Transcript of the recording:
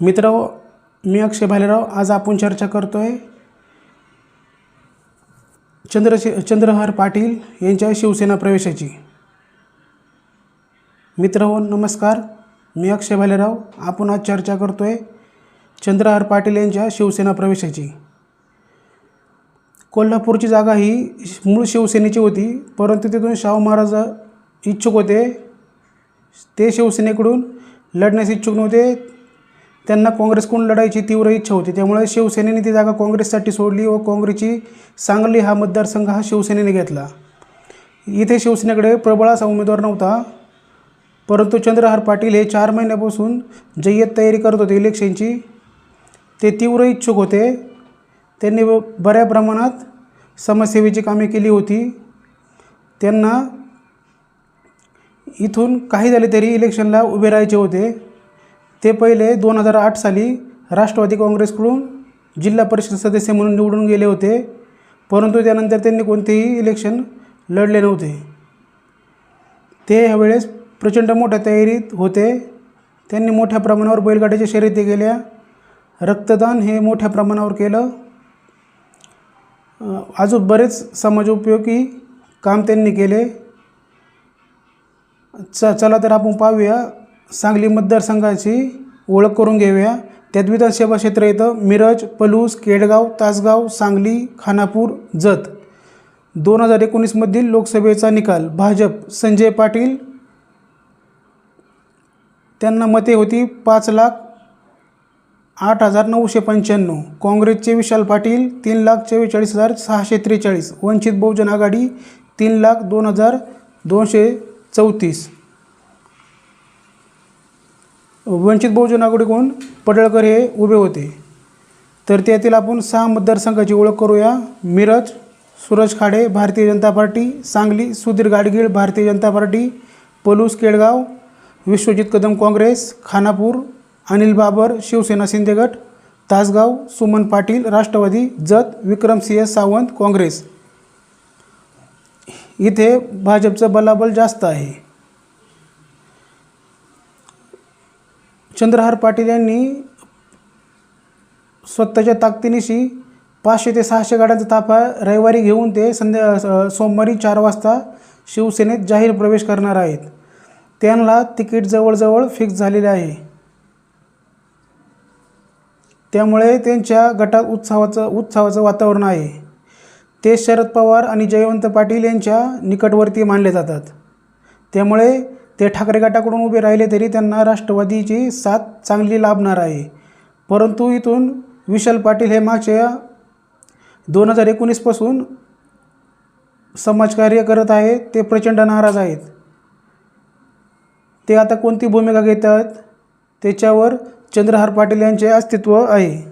मित्र मी अक्षय भालेराव आज आपण चर्चा करतो आहे चंद्रशे चंद्रहार पाटील यांच्या शिवसेना प्रवेशाची. मित्र हो नमस्कार. मी अक्षय भालेराव आपण आज चर्चा करतो आहे चंद्रहार पाटील यांच्या शिवसेना प्रवेशाची. कोल्हापूरची जागा ही मूळ शिवसेनेची होती परंतु तिथून शाहू महाराज इच्छुक होते. ते शिवसेनेकडून लढण्यास इच्छुक नव्हते. त्यांना काँग्रेसकडून लढायची तीव्र इच्छा होती. त्यामुळे शिवसेनेने ती जागा काँग्रेससाठी सोडली व काँग्रेसची सांगली हा मतदारसंघ हा शिवसेनेने घेतला. इथे शिवसेनेकडे प्रबळ असा उमेदवार नव्हता परंतु चंद्रहार पाटील हे चार महिन्यापासून जय्यत तयारी करत होते इलेक्शनची. ते तीव्र इच्छुक होते. त्यांनी बऱ्या प्रमाणात समाजसेवेची कामे केली होती. त्यांना इथून काही झाले तरी इलेक्शनला उभे राहायचे होते. ते पहिले दोन हजार आठ साली राष्ट्रवादी काँग्रेसकडून जिल्हा परिषद सदस्य म्हणून निवडून गेले होते. परंतु त्यानंतर त्यांनी कोणतेही इलेक्शन लढले नव्हते. ते ह्यावेळेस प्रचंड मोठ्या तयारीत होते. त्यांनी मोठ्या प्रमाणावर बैलगाड्याच्या शर्यती केल्या. रक्तदान हे मोठ्या प्रमाणावर केलं. अजून बरेच समाजोपयोगी काम त्यांनी केले. च चला तर आपण पाहूया सांगली मतदारसंघाची ओळख करून घेऊया. त्यात विधानसभा क्षेत्र येतं मिरज पलूस केडगाव तासगाव सांगली खानापूर जत. दोन हजार एकोणीसमधील लोकसभेचा निकाल भाजप संजय पाटील त्यांना मते होती पाच लाख आठ हजार नऊशे पंच्याण्णव. काँग्रेसचे विशाल पाटील तीन लाख चव्वेचाळीस हजार सहाशे त्रेचाळीस. वंचित बहुजन आघाडी तीन लाख दोन हजार दोनशे चौतीस. वंचित बहुजन आघाडीकडून पडळकर हे उभे होते. तर त्यातील आपण सहा मतदारसंघाची ओळख करूया. मिरज सूरज खाडे भारतीय जनता पार्टी सांगली सुधीर गाडगीळ भारतीय जनता पार्टी पलूस केळगाव विश्वजित कदम काँग्रेस खानापूर अनिल बाबर शिवसेना शिंदेगट तासगाव सुमन पाटील राष्ट्रवादी जत विक्रमसिंह सावंत काँग्रेस. इथे भाजपचं बलाबल जास्त आहे. चंद्रहार पाटील यांनी स्वतःच्या ताकदीनिशी पाचशे ते सहाशे गाड्यांचा ताफा रविवारी घेऊन ते संध्या सोमवारी चार वाजता शिवसेनेत जाहीर प्रवेश करणार आहेत. त्यांना तिकीट जवळजवळ फिक्स झालेले आहे. त्यामुळे त्यांच्या गटात उत्साहाचं उत्साहाचं वातावरण आहे. ते शरद पवार आणि जयवंत पाटील यांच्या निकटवर्ती मानले जातात. त्यामुळे ते ठाकरे गटाकडून उभे राहिले तरी त्यांना राष्ट्रवादीची साथ चांगली लाभणार आहे. परंतु इथून विशाल पाटील हे मागच्या दोन हजार एकोणीसपासून समाजकार्य करत आहे ते प्रचंड नाराज आहेत. ते आता कोणती भूमिका घेतात? त्याच्यावर चंद्रहार पाटील यांचे अस्तित्व आहे.